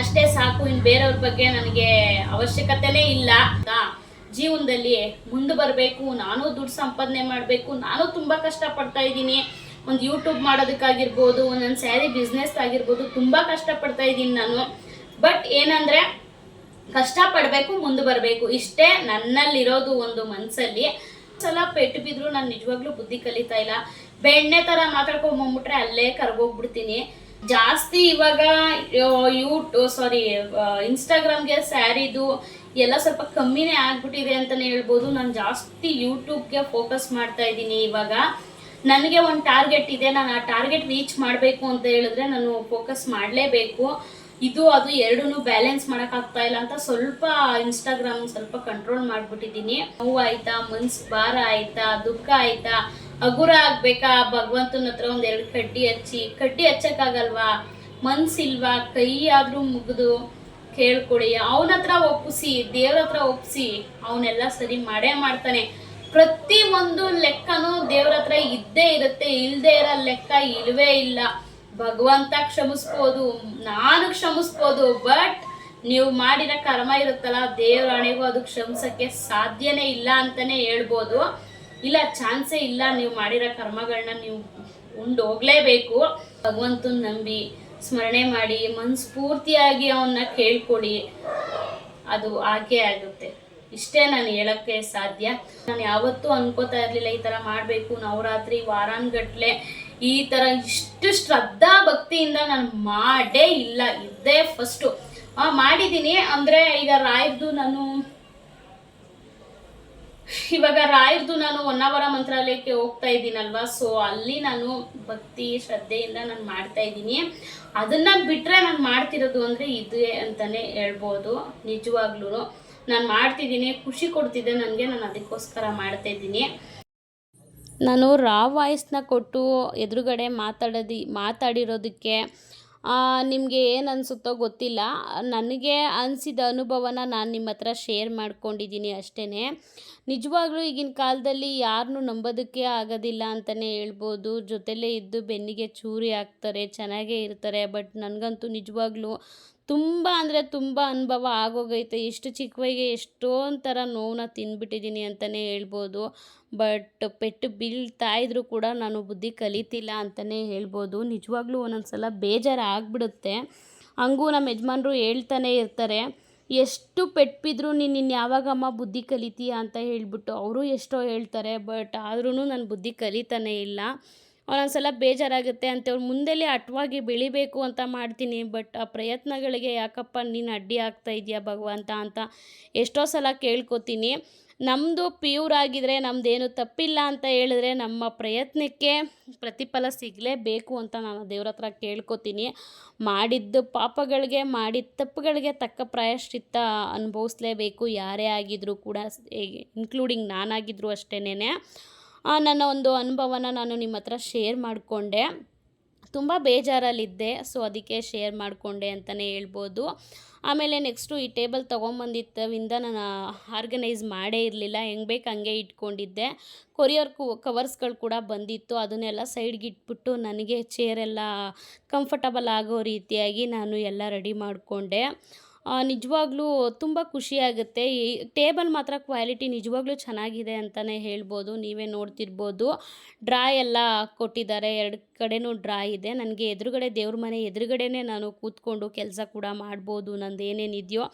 ಅಷ್ಟೇ ಸಾಕು ಇನ್ನು ಬೇರೆಯವ್ರ ಬಗ್ಗೆ ನನಗೆ ಅವಶ್ಯಕತೆನೇ ಇಲ್ಲ. ಜೀವನದಲ್ಲಿ ಮುಂದೆ ಬರಬೇಕು, ನಾನು ದುಡ್ಡು ಸಂಪಾದನೆ ಮಾಡಬೇಕು, ನಾನು ತುಂಬ ಕಷ್ಟಪಡ್ತಾ ಇದ್ದೀನಿ. ಒಂದು ಯೂಟ್ಯೂಬ್ ಮಾಡೋದಕ್ಕಾಗಿರ್ಬೋದು ನನ್ನ ಸ್ಯಾರಿ ಬಿಸ್ನೆಸ್ ಆಗಿರ್ಬೋದು, ತುಂಬ ಕಷ್ಟಪಡ್ತಾ ಇದ್ದೀನಿ ನಾನು. ಬಟ್ ಏನಂದರೆ, ಕಷ್ಟಪಡಬೇಕು, ಮುಂದೆ ಬರಬೇಕು. ಇಷ್ಟೇ ನನ್ನಲ್ಲಿರೋದು ಒಂದು ಮನಸ್ಸಲ್ಲಿ ಸಲ ಪೆಟ್ಟು ಬಿದ್ರು ನಾನು ನಿಜವಾಗ್ಲೂ ಬುದ್ಧಿ ಕಲಿತಾ ಇಲ್ಲ. ಬೆಣ್ಣೆ ಥರ ಮಾತಾಡ್ಕೊಂಡ್ಬಂದ್ಬಿಟ್ರೆ ಅಲ್ಲೇ ಕರ್ಗೋಗ್ಬಿಡ್ತೀನಿ. ಜಾಸ್ತಿ ಇವಾಗ ಯೂಟ್ಯೂಬ್ ಸಾರಿ ಇನ್ಸ್ಟಾಗ್ರಾಮ್ಗೆ ಸ್ಯಾರಿದು ಎಲ್ಲ ಸ್ವಲ್ಪ ಕಮ್ಮಿನೇ ಆಗ್ಬಿಟ್ಟಿದೆ ಅಂತಲೇ ಹೇಳ್ಬೋದು. ನಾನು ಜಾಸ್ತಿ ಯೂಟ್ಯೂಬ್ಗೆ ಫೋಕಸ್ ಮಾಡ್ತಾ ಇದ್ದೀನಿ ಇವಾಗ. ನನಗೆ ಒಂದು ಟಾರ್ಗೆಟ್ ಇದೆ. ನಾನು ಆ ಟಾರ್ಗೆಟ್ ರೀಚ್ ಮಾಡಬೇಕು ಅಂತ ಹೇಳಿದ್ರೆ ನಾನು ಫೋಕಸ್ ಮಾಡಲೇಬೇಕು. ಇದು, ಅದು ಎರಡೂ ಬ್ಯಾಲೆನ್ಸ್ ಮಾಡೋಕ್ಕಾಗ್ತಾ ಇಲ್ಲ ಅಂತ ಸ್ವಲ್ಪ ಇನ್ಸ್ಟಾಗ್ರಾಮ್ ಸ್ವಲ್ಪ ಕಂಟ್ರೋಲ್ ಮಾಡಿಬಿಟ್ಟಿದ್ದೀನಿ. ನೋವು ಆಯಿತಾ? ಮನ್ಸು ಭಾರ ಆಯಿತಾ? ದುಃಖ ಆಯ್ತಾ? ಹಗುರ ಆಗ್ಬೇಕಾ? ಭಗವಂತನ ಹತ್ರ ಒಂದ್ ಎರಡು ಕಡ್ಡಿ ಹಚ್ಚಿ. ಕಡ್ಡಿ ಹಚ್ಚಕ್ಕಾಗಲ್ವಾ? ಮನ್ಸಿಲ್ವಾ? ಕೈ ಆದ್ರೂ ಮುಗಿದು ಕೇಳ್ಕೊಡಿ. ಅವನ ಹತ್ರ ಒಪ್ಪಿಸಿ, ದೇವ್ರ ಹತ್ರ ಒಪ್ಪಿಸಿ. ಅವನೆಲ್ಲ ಸರಿ ಮಾಡೇ ಮಾಡ್ತಾನೆ. ಪ್ರತಿ ಒಂದು ಲೆಕ್ಕನೂ ದೇವ್ರ ಹತ್ರ ಇದ್ದೇ ಇರುತ್ತೆ. ಇಲ್ದೇ ಇರೋ ಲೆಕ್ಕ ಇಲ್ವೇ ಇಲ್ಲ. ಭಗವಂತ ಕ್ಷಮಿಸ್ಬೋದು. ನಾನು ಕ್ಷಮಿಸ್ಬೋದು. ಬಟ್ ನೀವು ಮಾಡಿರೋ ಕರ್ಮ ಇರುತ್ತಲ್ಲ, ದೇವ್ರ ಹಣೆಗೂ ಅದು ಕ್ಷಮಿಸಕ್ಕೆ ಸಾಧ್ಯನೇ ಇಲ್ಲ ಅಂತಾನೆ ಹೇಳ್ಬೋದು. ಇಲ್ಲ, ಚಾನ್ಸೇ ಇಲ್ಲ, ನೀವು ಮಾಡಿರೋ ಕರ್ಮಗಳನ್ನ ನೀವು ಉಂಡು ಹೋಗ್ಲೇಬೇಕು ಭಗವಂತನ ನಂಬಿ ಸ್ಮರಣೆ ಮಾಡಿ, ಮನಸ್ಫೂರ್ತಿಯಾಗಿ ಅವನ್ನ ಕೇಳ್ಕೊಡಿ. ಅದು ಆಗೇ ಆಗುತ್ತೆ. ಇಷ್ಟೇ ನಾನು ಹೇಳಕ್ಕೆ ಸಾಧ್ಯ. ನಾನು ಯಾವತ್ತೂ ಅನ್ಕೋತಾ ಇರಲಿಲ್ಲ, ಈ ಥರ ಮಾಡಬೇಕು, ನವರಾತ್ರಿ, ವಾರಾನ್ಗಟ್ಲೆ, ಈ ಥರ ಇಷ್ಟು ಶ್ರದ್ಧಾ ಭಕ್ತಿಯಿಂದ ನಾನು ಮಾಡೇ ಇಲ್ಲ. ಇದ್ದೇ ಫಸ್ಟು ಮಾಡಿದ್ದೀನಿ. ಅಂದರೆ ಈಗ ರಾಯ್ದು ನಾನು ಇವಾಗ ರಾಯರ್ದು ನಾನು ಹೊನ್ನಾವರ ಮಂತ್ರಾಲಯಕ್ಕೆ ಹೋಗ್ತಾ ಇದ್ದೀನಲ್ವಾ? ಸೊ ಅಲ್ಲಿ ನಾನು ಭಕ್ತಿ ಶ್ರದ್ಧೆಯಿಂದ ನಾನು ಮಾಡ್ತಾ ಇದ್ದೀನಿ. ಅದನ್ನ ಬಿಟ್ರೆ ನಾನು ಮಾಡ್ತಿರೋದು ಅಂದರೆ ಇದೇ ಅಂತಾನೆ ಹೇಳ್ಬೋದು ನಿಜವಾಗ್ಲೂ ನಾನು ಮಾಡ್ತಿದ್ದೀನಿ, ಖುಷಿ ಕೊಡ್ತಿದ್ದೆ ನನಗೆ, ನಾನು ಅದಕ್ಕೋಸ್ಕರ ಮಾಡ್ತಾ ಇದ್ದೀನಿ. ನಾನು ರಾ ವಾಯ್ಸ್ನ ಕೊಟ್ಟು ಎದುರುಗಡೆ ಮಾತಾಡೋದಿ, ಮಾತಾಡಿರೋದಕ್ಕೆ ನಿಮಗೆ ಏನು ಅನಿಸುತ್ತೋ ಗೊತ್ತಿಲ್ಲ. ನನಗೆ ಅನಿಸಿದ ಅನುಭವನ ನಾನು ನಿಮ್ಮ ಹತ್ರ ಶೇರ್ ಮಾಡ್ಕೊಂಡಿದ್ದೀನಿ ಅಷ್ಟೇ ನಿಜವಾಗ್ಲೂ ಈಗಿನ ಕಾಲದಲ್ಲಿ ಯಾರನ್ನೂ ನಂಬೋದಕ್ಕೆ ಆಗೋದಿಲ್ಲ ಅಂತಲೇ ಹೇಳ್ಬೋದು. ಜೊತೆಲೇ ಇದ್ದು ಬೆನ್ನಿಗೆ ಚೂರಿ ಹಾಕ್ತಾರೆ, ಚೆನ್ನಾಗೇ ಇರ್ತಾರೆ ಬಟ್ ನನಗಂತೂ ನಿಜವಾಗ್ಲೂ ತುಂಬ ಅಂದರೆ ತುಂಬ ಅನುಭವ ಆಗೋಗೈತೆ. ಎಷ್ಟು ಚಿಕ್ಕ ವಯಸ್ಸಿಗೆ ಎಷ್ಟೊಂದು ಥರ ನೋವನ್ನ ತಿಂದ್ಬಿಟ್ಟಿದ್ದೀನಿ ಅಂತಲೇ ಹೇಳ್ಬೋದು. ಬಟ್ ಪೆಟ್ಟು ಬೀಳ್ತಾ ಇದ್ರೂ ಕೂಡ ನಾನು ಬುದ್ಧಿ ಕಲಿತಿಲ್ಲ ಅಂತಲೇ ಹೇಳ್ಬೋದು. ನಿಜವಾಗ್ಲೂ ಒಂದೊಂದು ಸಲ ಬೇಜಾರು ಆಗಿಬಿಡುತ್ತೆ ಹಂಗೂ ನಮ್ಮ ಯಜಮಾನ್ರು ಹೇಳ್ತಾನೆ ಇರ್ತಾರೆ, ಎಷ್ಟು ಪೆಟ್ಟು ನೀನು ಇನ್ನು ಯಾವಾಗಮ್ಮ ಬುದ್ಧಿ ಕಲಿತೀಯ? ಅಂತ ಹೇಳಿಬಿಟ್ಟು. ಅವರು ಎಷ್ಟೋ ಹೇಳ್ತಾರೆ, ಬಟ್ ಆದ್ರೂ ನಾನು ಬುದ್ಧಿ ಕಲಿತಾನೇ ಇಲ್ಲ. ಒಂದೊಂದು ಸಲ ಬೇಜಾರಾಗುತ್ತೆ ಅಂತೇಳಿ ಮುಂದೆಲೇ ಅಟ್ವಾಗಿ ಬೆಳಿಬೇಕು ಅಂತ ಮಾಡ್ತೀನಿ ಬಟ್ ಆ ಪ್ರಯತ್ನಗಳಿಗೆ ಯಾಕಪ್ಪ ನೀನು ಅಡ್ಡಿ ಆಗ್ತಾ ಇದೆಯಾ ಭಗವಂತ ಅಂತ ಎಷ್ಟೋ ಸಲ ಕೇಳ್ಕೊತೀನಿ. ನಮ್ಮದು ಪ್ಯೂರ್ ಆಗಿದ್ರೆ ನಮ್ಮದೇನು ತಪ್ಪಿಲ್ಲ ಅಂತ ಹೇಳಿದ್ರೆ ನಮ್ಮ ಪ್ರಯತ್ನಕ್ಕೆ ಪ್ರತಿಫಲ ಸಿಗಲೇಬೇಕು ಅಂತ ನಾನು ದೇವ್ರ ಹತ್ರ ಕೇಳ್ಕೊತೀನಿ. ಮಾಡಿದ್ದು ಪಾಪಗಳಿಗೆ, ಮಾಡಿದ ತಪ್ಪುಗಳಿಗೆ ತಕ್ಕ ಪ್ರಾಯಶ್ಚಿತ್ತ ಅನುಭವಿಸ್ಲೇಬೇಕು. ಯಾರೇ ಆಗಿದ್ರೂ ಕೂಡ ಇನ್ಕ್ಲೂಡಿಂಗ್ ನಾನಾಗಿದ್ರು ಅಷ್ಟೇನೆ ನನ್ನ ಒಂದು ಅನುಭವನ ನಾನು ನಿಮ್ಮ ಹತ್ರ ಶೇರ್ ಮಾಡಿಕೊಂಡೆ. ತುಂಬ ಬೇಜಾರಲ್ಲಿದ್ದೆ ಸೊ ಅದಕ್ಕೆ ಶೇರ್ ಮಾಡಿಕೊಂಡೆ ಅಂತಲೇ ಹೇಳ್ಬೋದು. ಆಮೇಲೆ ನೆಕ್ಸ್ಟು ಈ ಟೇಬಲ್ ತೊಗೊಂಬಂದಿದ್ದರಿಂದ ನಾನು ಆರ್ಗನೈಸ್ ಮಾಡೇ ಇರಲಿಲ್ಲ, ಹೆಂಗೆ ಬೇಕು ಹಂಗೆ ಇಟ್ಕೊಂಡಿದ್ದೆ. ಕೊರಿಯರ್ ಕು ಕವರ್ಸ್ಗಳು ಕೂಡ ಬಂದಿತ್ತು, ಅದನ್ನೆಲ್ಲ ಸೈಡ್ಗೆ ಇಟ್ಬಿಟ್ಟು ನನಗೆ ಚೇರೆಲ್ಲ ಕಂಫರ್ಟಬಲ್ ಆಗೋ ರೀತಿಯಾಗಿ ನಾನು ಎಲ್ಲ ರೆಡಿ ಮಾಡಿಕೊಂಡೆ. ನಿಜವಾಗ್ಲೂ ತುಂಬ ಖುಷಿಯಾಗುತ್ತೆ. ಈ ಟೇಬಲ್ ಮಾತ್ರ ಕ್ವಾಲಿಟಿ ನಿಜವಾಗ್ಲೂ ಚೆನ್ನಾಗಿದೆ ಅಂತಲೇ ಹೇಳ್ಬೋದು. ನೀವೇ ನೋಡ್ತಿರ್ಬೋದು. ಡ್ರಾ ಎಲ್ಲ ಕೊಟ್ಟಿದ್ದಾರೆ. ಎರಡು ಕಡೆನೂ ಡ್ರಾ ಇದೆ. ನನಗೆ ಎದುರುಗಡೆ ದೇವ್ರ ಮನೆ ಎದುರುಗಡೆನೇ ನಾನು ಕೂತ್ಕೊಂಡು ಕೆಲಸ ಕೂಡ ಮಾಡ್ಬೋದು. ನಂದು ಏನೇನಿದೆಯೋ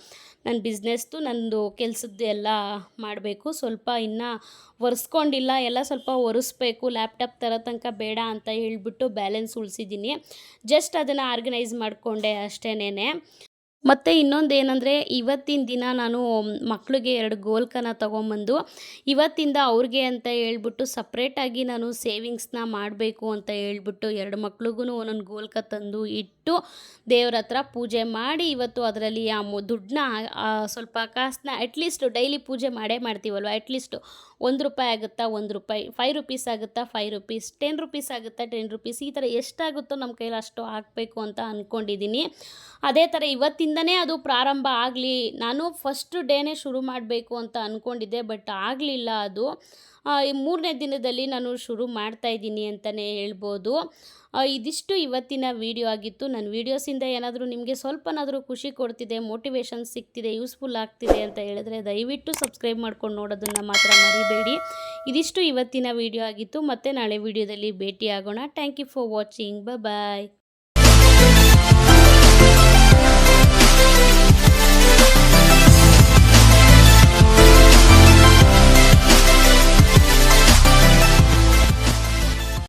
ನನ್ನ ಬಿಸ್ನೆಸ್ದು ನಂದು ಕೆಲಸದ್ದು ಎಲ್ಲ ಮಾಡಬೇಕು. ಸ್ವಲ್ಪ ಇನ್ನೂ ಒರೆಸ್ಕೊಂಡಿಲ್ಲ. ಎಲ್ಲ ಸ್ವಲ್ಪ ಒರೆಸ್ಬೇಕು. ಲ್ಯಾಪ್ಟಾಪ್ ಥರ ತನಕ ಬೇಡ ಅಂತ ಹೇಳಿಬಿಟ್ಟು ಬ್ಯಾಲೆನ್ಸ್ ಉಳಿಸಿದ್ದೀನಿ. ಜಸ್ಟ್ ಅದನ್ನು ಆರ್ಗನೈಸ್ ಮಾಡಿಕೊಂಡೆ ಅಷ್ಟೇನೆ ಮತ್ತು ಇನ್ನೊಂದು ಏನಂದರೆ ಇವತ್ತಿನ ದಿನ ನಾನು ಮಕ್ಕಳಿಗೆ ಎರಡು ಗೋಲ್ಕನ ತೊಗೊಂಬಂದು, ಇವತ್ತಿಂದ ಅವ್ರಿಗೆ ಅಂತ ಹೇಳ್ಬಿಟ್ಟು ಸಪ್ರೇಟಾಗಿ ನಾನು ಸೇವಿಂಗ್ಸ್ನ ಮಾಡಬೇಕು ಅಂತ ಹೇಳ್ಬಿಟ್ಟು ಎರಡು ಮಕ್ಳಿಗೂ ಒಂದೊಂದು ಗೋಲ್ಕ ತಂದು ಇಟ್ಟು ದೇವ್ರ ಹತ್ರ ಪೂಜೆ ಮಾಡಿ ಇವತ್ತು ಅದರಲ್ಲಿ ಆ ದುಡ್ಡನ್ನ ಸ್ವಲ್ಪ ಕಾಸನ್ನ ಅಟ್ಲೀಸ್ಟ್ ಡೈಲಿ ಪೂಜೆ ಮಾಡೇ ಮಾಡ್ತೀವಲ್ವ? ಅಟ್ಲೀಸ್ಟು ಒಂದು ರೂಪಾಯಿ ಆಗುತ್ತಾ? ಒಂದು ರೂಪಾಯಿ. ಫೈವ್ ರುಪೀಸ್ ಆಗುತ್ತಾ? ಫೈವ್ ರುಪೀಸ್ ಟೆನ್ ರುಪೀಸ್ ಆಗುತ್ತಾ? ಟೆನ್ ರುಪೀಸ್ ಈ ಥರ ಎಷ್ಟಾಗುತ್ತೋ ನಮ್ಮ ಕೈಲಿ ಅಷ್ಟು ಹಾಕಬೇಕು ಅಂತ ಅಂದ್ಕೊಂಡಿದ್ದೀನಿ ಅದೇ ಥರ ಇವತ್ತಿಂದನೇ ಅದು ಪ್ರಾರಂಭ ಆಗಲಿ. ನಾನು ಫಸ್ಟ್ ಡೇನೇ ಶುರು ಮಾಡಬೇಕು ಅಂತ ಅಂದ್ಕೊಂಡಿದ್ದೆ ಬಟ್ ಆಗಲಿಲ್ಲ ಅದು. ಮೂರನೇ ದಿನದಲ್ಲಿ ನಾನು ಶುರು ಮಾಡ್ತಾ ಇದ್ದೀನಿ ಅಂತಲೇ ಹೇಳ್ಬೋದು. ಇದಿಷ್ಟು ಇವತ್ತಿನ ವಿಡಿಯೋ ಆಗಿತ್ತು. ನನ್ನ ವೀಡಿಯೋಸಿಂದ ಏನಾದರೂ ನಿಮಗೆ ಸ್ವಲ್ಪನಾದರೂ ಖುಷಿ ಕೊಡ್ತಿದೆ ಮೋಟಿವೇಶನ್ ಸಿಗ್ತಿದೆ ಯೂಸ್ಫುಲ್ ಆಗ್ತಿದೆ ಅಂತ ಹೇಳಿದ್ರೆ ದಯವಿಟ್ಟು ಸಬ್ಸ್ಕ್ರೈಬ್ ಮಾಡ್ಕೊಂಡು ನೋಡೋದನ್ನು ಮಾತ್ರ ಮರಿಬೇಡಿ. ಇದಿಷ್ಟು ಇವತ್ತಿನ ವಿಡಿಯೋ ಆಗಿತ್ತು. ಮತ್ತೆ ನಾಳೆ ವಿಡಿಯೋದಲ್ಲಿ ಭೇಟಿ ಆಗೋಣ thank you for watching bye